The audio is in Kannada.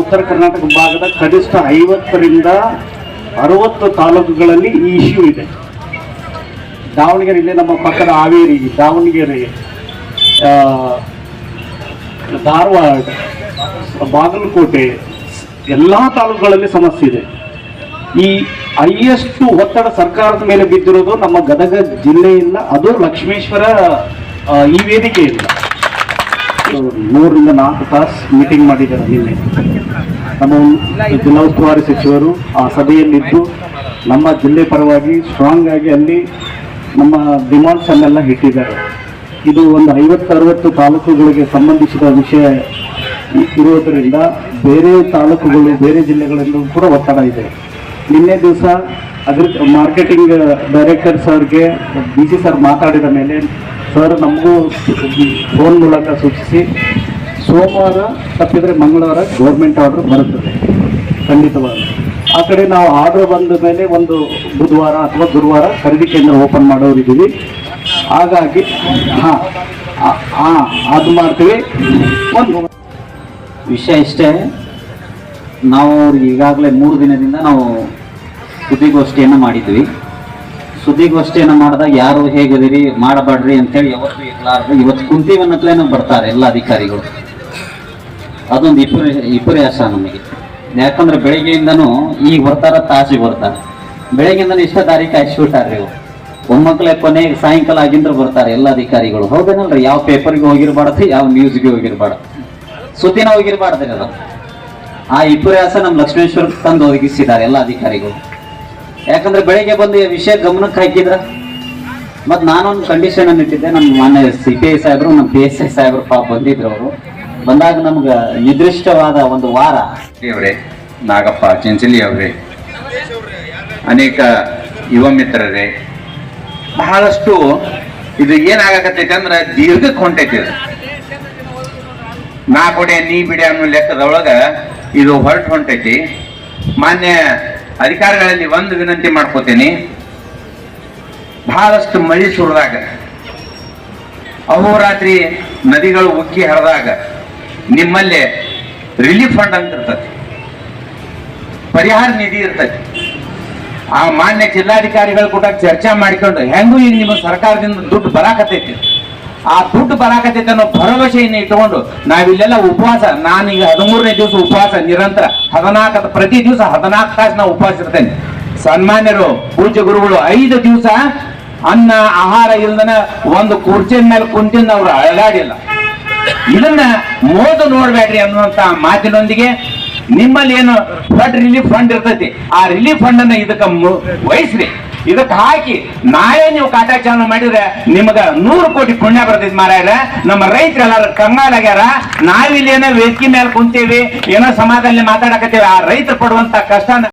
ಉತ್ತರ ಕರ್ನಾಟಕ ಭಾಗದ ಕನಿಷ್ಠ ಐವತ್ತರಿಂದ ಅರವತ್ತು ತಾಲೂಕುಗಳಲ್ಲಿ ಈ ಇಶ್ಯೂ ಇದೆ. ದಾವಣಗೆರೆ ಇಲ್ಲೇ ನಮ್ಮ ಪಕ್ಕದ ಹಾವೇರಿ, ದಾವಣಗೆರೆ ಧಾರವಾಡ, ಬಾಗಲಕೋಟೆ ಎಲ್ಲ ತಾಲೂಕುಗಳಲ್ಲಿ ಸಮಸ್ಯೆ ಇದೆ. ಈ ಹೈಯೆಸ್ಟ್ ಒತ್ತಡ ಸರ್ಕಾರದ ಮೇಲೆ ಬಿದ್ದಿರೋದು ನಮ್ಮ ಗದಗ ಜಿಲ್ಲೆಯಿಂದ, ಅದು ಲಕ್ಷ್ಮೇಶ್ವರ ಈ ವೇದಿಕೆಯಿಂದ ಮೂರರಿಂದ ನಾಲ್ಕು ತಾಸು ಮೀಟಿಂಗ್ ಮಾಡಿದ್ದಾರೆ ನಿನ್ನೆ. ನಮ್ಮ ಜಿಲ್ಲಾ ಉಸ್ತುವಾರಿ ಸಚಿವರು ಆ ಸಭೆಯಲ್ಲಿದ್ದು ನಮ್ಮ ಜಿಲ್ಲೆ ಪರವಾಗಿ ಸ್ಟ್ರಾಂಗ್ ಆಗಿ ಅಲ್ಲಿ ನಮ್ಮ ಡಿಮಾಂಡ್ಸ್ ಅನ್ನೆಲ್ಲ ಇಟ್ಟಿದ್ದಾರೆ. ಇದು ಒಂದು ಐವತ್ತು ಅರವತ್ತು ತಾಲೂಕುಗಳಿಗೆ ಸಂಬಂಧಿಸಿದ ವಿಷಯ ಇರುವುದರಿಂದ ಬೇರೆ ತಾಲೂಕುಗಳು, ಬೇರೆ ಜಿಲ್ಲೆಗಳಲ್ಲೂ ಕೂಡ ಒತ್ತಡ ಇದೆ. ನಿನ್ನೆ ದಿವಸ ಅಗ್ರಿ, ಮಾರ್ಕೆಟಿಂಗ್ ಡೈರೆಕ್ಟರ್ ಸರ್ಗೆ, ಬಿ ಸಿ ಸರ್ ಮಾತಾಡಿದ ಮೇಲೆ ಸರ್, ನಮಗೂ ಫೋನ್ ಮೂಲಕ ಸೂಚಿಸಿ, ಸೋಮವಾರ ತಪ್ಪಿದರೆ ಮಂಗಳವಾರ ಗೌರ್ಮೆಂಟ್ ಆರ್ಡರ್ ಬರುತ್ತದೆ. ಖಂಡಿತವಾಗಿ. ಆ ಕಡೆ ನಾವು ಆರ್ಡರ್ ಬಂದ ಮೇಲೆ ಒಂದು ಬುಧವಾರ ಅಥವಾ ಗುರುವಾರ ಖರೀದಿ ಕೇಂದ್ರ ಓಪನ್ ಮಾಡೋರಿದ್ದೀವಿ ಹಾಗಾಗಿ, ಹಾಂ ಹಾಂ ಅದು ಮಾಡ್ತೀವಿ. ಒಂದು ವಿಷಯ ಇಷ್ಟೇ, ನಾವು ಈಗಾಗಲೇ ಮೂರು ದಿನದಿಂದ ನಾವು ಸುದ್ದಿಗೋಷ್ಠಿಯನ್ನು ಮಾಡಿದ್ವಿ. ಸುದ್ದಿಗೋಷ್ಠಿಯನ್ನು ಮಾಡಿದಾಗ ಯಾರು ಹೇಗಿದ್ದೀರಿ ಮಾಡಬೇಡ್ರಿ ಅಂತೇಳಿ ಯಾವತ್ತೂ ಇರಲಾರ್ದು ಇವತ್ತು ಕುಂತೀವನ್ನತ್ಲೇನೂ ಬರ್ತಾರೆ ಎಲ್ಲ ಅಧಿಕಾರಿಗಳು. ಅದೊಂದು ವಿಪರ್ಯ ವಿಪರ್ಯಾಸ ನಮಗೆ. ಯಾಕಂದ್ರೆ ಬೆಳಿಗ್ಗೆಯಿಂದನೂ ಈಗ ಬರ್ತಾರ ತಾಸಿಗೆ ಬರ್ತಾರೆ. ಬೆಳಗ್ಗೆಯಿಂದನೂ ಇಷ್ಟ ದಾರಿ ಕಾಯಿಸ್ಬಿಟ್ಟಾರ್ರಿ ಇವರು. ಒಮ್ಮಕ್ಳೆ ಕೊನೆ ಸಾಯಂಕಾಲ ಆಗಿಂದ್ರೆ ಬರ್ತಾರೆ ಎಲ್ಲ ಅಧಿಕಾರಿಗಳು. ಹೌದೇನಲ್ರಿ? ಯಾವ ಪೇಪರ್ಗೆ ಹೋಗಿರ್ಬಾರ್ದು, ಯಾವ ನ್ಯೂಸ್ಗೆ ಹೋಗಿರ್ಬಾರ್ದು. ಸುದ್ದಿನ ಹೋಗಿರ್ಬಾರ್ದ್ರಿ ಅದು. ಆ ವಿಪರ್ಯಾಸ ನಮ್ಮ ಲಕ್ಷ್ಮೇಶ್ವರ ತಂದು ಒದಗಿಸಿದ್ದಾರೆ ಎಲ್ಲ ಅಧಿಕಾರಿಗಳು. ಯಾಕಂದ್ರೆ ಬೆಳಿಗ್ಗೆ ಬಂದು ಈ ವಿಷಯ ಗಮನಕ್ಕೆ ಹಾಕಿದ್ರ ಮತ್ತು ನಾನೊಂದು ಕಂಡೀಷನ್ ಅನ್ನು ಇಟ್ಟಿದ್ದೆ. ನಮ್ಮ ಮಾನ್ಯ ಸಿ ಪಿ ಐ ಸಾಹೇಬರು, ನಮ್ಮ ಪಿ ಎಸ್ ಐ ಸಾಹೇಬರು ಪಾಪ ಬಂದಿದ್ರು ಅವರು. ಬಂದಾಗ ನಮ್ಗೆ ನಿರ್ದಿಷ್ಟವಾದ ಒಂದು ವಾರ. ಅವರೇ, ನಾಗಪ್ಪ, ಚಿಂಚಲಿ ಅವರೇ, ಅನೇಕ ಯುವ ಮಿತ್ರರೇ, ಬಹಳಷ್ಟು ಇದು ಏನಾಗಕತ್ತೈತೆ ಅಂದ್ರೆ ದೀರ್ಘಕ್ಕೆ ಹೊಂಟೈತಿ ನಾ ಕೊಡೆ, ನೀ ಬಿಡಿ ಅನ್ನೋ ಲೆಕ್ಕದೊಳಗೆ ಇದು ಹೊರಟು ಹೊಂಟೈತಿ. ಮಾನ್ಯ ಅಧಿಕಾರಿಗಳಲ್ಲಿ ಒಂದು ವಿನಂತಿ ಮಾಡ್ಕೋತೀನಿ. ಬಹಳಷ್ಟು ಮಳಿ ಸುರಿದಾಗ, ಅಹೋರಾತ್ರಿ ನದಿಗಳು ಉಕ್ಕಿ ಹರಿದಾಗ ನಿಮ್ಮಲ್ಲಿ ರಿಲೀಫ್ ಫಂಡ್ ಅಂತ ಇರ್ತತಿ ಪರಿಹಾರ ನಿಧಿ ಇರ್ತೈತಿ ಆ ಮಾನ್ಯ ಜಿಲ್ಲಾಧಿಕಾರಿಗಳು ಕೂಡ ಚರ್ಚೆ ಮಾಡಿಕೊಂಡು ಹೆಂಗೂ ಈಗ ನಿಮ್ಮ ಸರ್ಕಾರದಿಂದ ದುಡ್ಡು ಬರಾಕತೈತಿ ಆ ದುಡ್ಡು ಬರಾಕತೈತಿ ಅನ್ನೋ ಭರವಸೆಯನ್ನು ಇಟ್ಟುಕೊಂಡು ನಾವಿಲ್ಲೆಲ್ಲ ಉಪವಾಸ, ನಾನೀಗ ಹದಿಮೂರನೇ ದಿವಸ ಉಪವಾಸ, ನಿರಂತರ ಹದಿನಾಲ್ಕು ಪ್ರತಿ ದಿವಸ ಹದಿನಾಲ್ಕು ತಾಸು ನಾವು ಉಪವಾಸ ಇರ್ತೇನೆ. ಸನ್ಮಾನ್ಯರು, ಪೂಜ್ಯ ಗುರುಗಳು, ಐದು ದಿವಸ ಅನ್ನ, ಆಹಾರ ಇಲ್ದನ ಒಂದು ಕುರ್ಚಿನ ಮೇಲೆ ಕುಂತಿಂದ ಅವರು ಅಳಗಾಡಿಲ್ಲ ಇದನ್ನ ಮೋದು ನೋಡ್ಬೇಡ್ರಿ ಅನ್ನುವಂತ ಮಾತಿನೊಂದಿಗೆ ನಿಮ್ಮಲ್ಲಿ ಏನು ಫ್ಲಡ್ ರಿಲೀಫ್ ಫಂಡ್ ಇರ್ತೈತಿ, ಆ ರಿಲೀಫ್ ಫಂಡ್ ಅನ್ನ ಇದಕ್ಕೆ ವಹಿಸ್ರಿ. ಇದಕ್ಕೆ ಹಾಕಿ, ನಾಳೆ ನೀವು ಕಾಟಾಚಾರ ಮಾಡಿದ್ರೆ ನಿಮಗ ನೂರು ಕೋಟಿ ಪುಣ್ಯ ಬರ್ತೈತಿ ಮಾರಾಯರ. ನಮ್ಮ ರೈತರೆಲ್ಲರೂ ಕಂಗಾಲಾಗ್ಯಾರ ನಾವಿಲ್ಲಿ ಏನೋ ವೇದಿಕೆ ಮೇಲೆ ಕುಂತೀವಿ, ಏನೋ ಸಮಾಜದಲ್ಲಿ ಮಾತಾಡಕತ್ತೀವಿ, ಆ ರೈತರು ಪಡುವಂತ ಕಷ್ಟನ